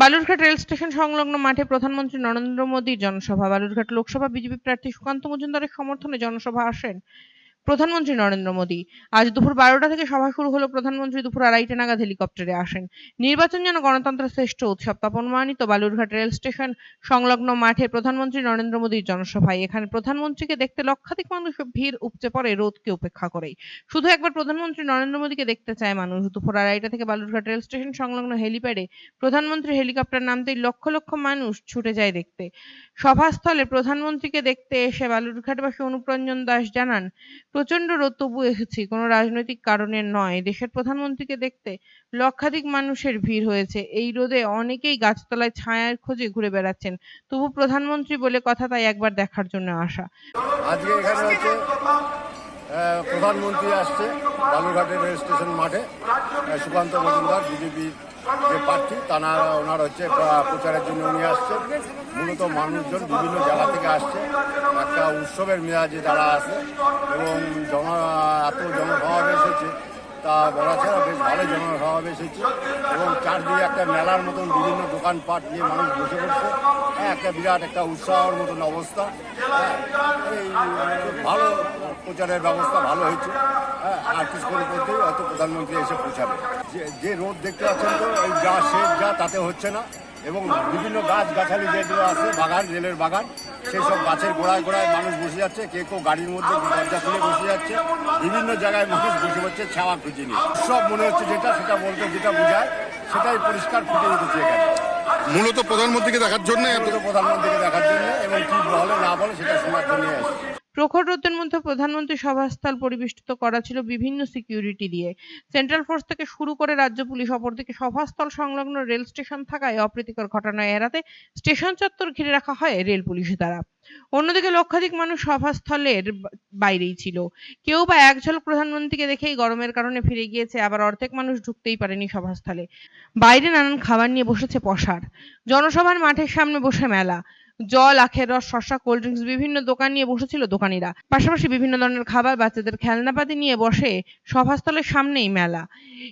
Balurghat rail station সংলগ্ন মাঠে প্রধানমন্ত্রী নরেন্দ্র মোদীর জনসভা। বালুরঘাট লোকসভা বিজেপি প্রার্থী সুকান্ত মজুমদারের সমর্থনে জনসভা আসেন প্রধানমন্ত্রী নরেন্দ্র মোদী। আজ দুপুর বারোটা থেকে সভা শুরু হলো। প্রধানমন্ত্রী দুপুর আড়াইটে নাগাদ হেলিকপ্টারে আসেন। নির্বাচন যেন গণতন্ত্রের শ্রেষ্ঠ উৎসব। তপনমানিত বালুরঘাট রেল স্টেশন সংলগ্ন মাঠে প্রধানমন্ত্রী নরেন্দ্র মোদীর জনসভায়। এখানে প্রধানমন্ত্রীকে দেখতে লক্ষাধিক মানুষ ভিড় উপচে পড়ে, রোদকে উপেক্ষা করেই শুধু একবার প্রধানমন্ত্রী নরেন্দ্র মোদীকে দেখতে চায় মানুষ। দুপুর আড়াইটা থেকে বালুরঘাট রেল স্টেশন সংলগ্ন হেলিপ্যাডে প্রধানমন্ত্রী হেলিকপ্টার নামতেই লক্ষ লক্ষ মানুষ ছুটে যায় দেখতে। সভাস্থলে প্রধানমন্ত্রীকে দেখতে এসে বালুরঘাটবাসী অনুপ্রঞ্জন দাস জানান প্রচণ্ড রোদ তবু এসেছি, কোনো রাজনৈতিক কারণে নয়। দেশের প্রধানমন্ত্রীকে দেখতে লক্ষাধিক মানুষের ভিড় হয়েছে। এই রোদে অনেকেই গাছতলায় ছায়ার খোঁজে ঘুরে বেড়াচ্ছেন। তবু প্রধানমন্ত্রী বলে কথা তাই একবার দেখার জন্য আসা। আজকে এখানে হচ্ছে প্রধানমন্ত্রী আসছে বালুরঘাটের রেল স্টেশন মাঠে। সুকান্ত মজুমদার, বিজেপি যে প্রার্থী তারা ওনার হচ্ছে প্রা- প্রচারের জন্য উনি আসছে মূলত মানুষজন বিভিন্ন জায়গা থেকে আসছে। একটা উৎসবের মেয়াজে তারা আসে এবং জন, এত জনসমাবেশ হয়েছে তা বলা ছাড়া বেশ ভালো জনসমাবেশ হয়েছে। এবং চারদিকে একটা মেলার মতন বিভিন্ন দোকানপাট নিয়ে মানুষ বসে পড়ছে। হ্যাঁ একটা বিরাট একটা উৎসাহর মতন অবস্থা। হ্যাঁ এই ভালো প্রচারের ব্যবস্থা ভালো হয়েছে। হ্যাঁ আর কিছুক্ষণের মধ্যেই হয়তো প্রধানমন্ত্রী এসে পৌঁছাবে। যে যে রোড দেখতে পাচ্ছেন তো, এই যা শেষ যা, তাতে হচ্ছে না। এবং বিভিন্ন গাছ গাছালি যেগুলো আছে, বাগান, রেলের বাগান সেই সব গাছের গোড়ায় গোড়ায় মানুষ বসে যাচ্ছে কে কেউ গাড়ির মধ্যে দরজা খুলে বসে যাচ্ছে বিভিন্ন জায়গায় মানুষ বসে পড়ছে ছাওয়া খুঁজে নিয়ে। সব মনে হচ্ছে যেটা সেটা বলতে যেটা বোঝায় সেটাই পরিষ্কার ফুটে উঠেছে এখানে। মূলত প্রধানমন্ত্রীকে দেখার জন্য প্রধানমন্ত্রীকে দেখার জন্য এবং কি বলে না বলে সেটা শোনার জন্য এসেছে। প্রখর রোদের মধ্যে প্রধানমন্ত্রী সভাস্থল পরিবেষ্টিত করা ছিল বিভিন্ন সিকিউরিটি দিয়ে। সেন্ট্রাল ফোর্স থেকে শুরু করে রাজ্য পুলিশ, অপরদিকে সভাস্থল সংলগ্ন রেল স্টেশন থাকায় অপ্রীতিকর ঘটনা এড়াতে স্টেশন চত্বর ঘিরে রাখা হয় রেল পুলিশ দ্বারা। অন্যদিকে লক্ষাধিক মানুষ সভাস্থলের বাইরেই ছিল। কেউ বা এক ঝলক প্রধানমন্ত্রীকে দেখেই গরমের কারণে ফিরে গিয়েছে, আবার অর্ধেক মানুষ ঢুকতেই পারেনি সভাস্থলে। বাইরে নানান খাবার নিয়ে বসেছে পসার। জনসভার মাঠের সামনে বসে মেলা। জল, আখের রস, শসা কোল্ড ড্রিঙ্কস বিভিন্ন দোকান নিয়ে বসেছিল দোকানিরা। পাশাপাশি বিভিন্ন ধরনের খাবার বাচ্চাদের খেলনাপাতি নিয়ে বসে সভাস্থলের সামনেই মেলা।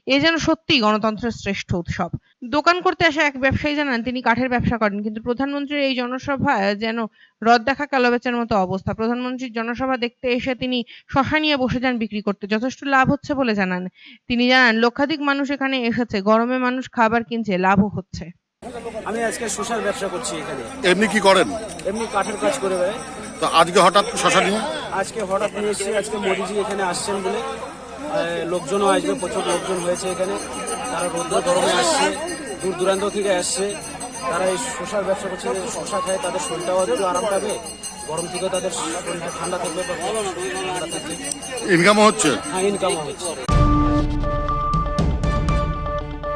এ যেন সত্যি গণতন্ত্রের শ্রেষ্ঠ উৎসব। দোকান করতে আসা এক ব্যবসায়ী জানান, তিনি কাঠের ব্যবসা করেন, কিন্তু প্রধানমন্ত্রীর এই জনসভায় যেন রদ দেখা কালোবেচার মতো অবস্থা। প্রধানমন্ত্রীর জনসভা দেখতে এসে তিনি শশা নিয়ে বসে যান বিক্রি করতে। যথেষ্ট লাভ হচ্ছে বলে জানান। তিনি জানান, লক্ষাধিক মানুষ এখানে এসেছে, গরমে মানুষ খাবার কিনছে, লাভও হচ্ছে। আমি আজকে সোশ্যাল ব্যবসা করছি এখানে। এমনি কি করেন? এমনি কাঠের কাজ করে বেড়াই। তো আজকে হঠাৎ শশা নিয়ে? আজকে হঠাৎ নিয়ে এসেছি আজকে মোদিজি এখানে আসছেন বলে লোকজনও আসবে প্রচুর লোকজন হয়েছে এখানে। তারা রৌদ্র গরমে আসছে দূর দূরান্ত থেকে আসছে। তারা এই শশার ব্যবসা করছে শশা খায় তাদের শরীরটাও একটু আরাম পাবে। গরম থেকেও তাদের শরীরটা ঠান্ডা থাকবে ইনকামও হচ্ছে? হ্যাঁ ইনকামও হচ্ছে।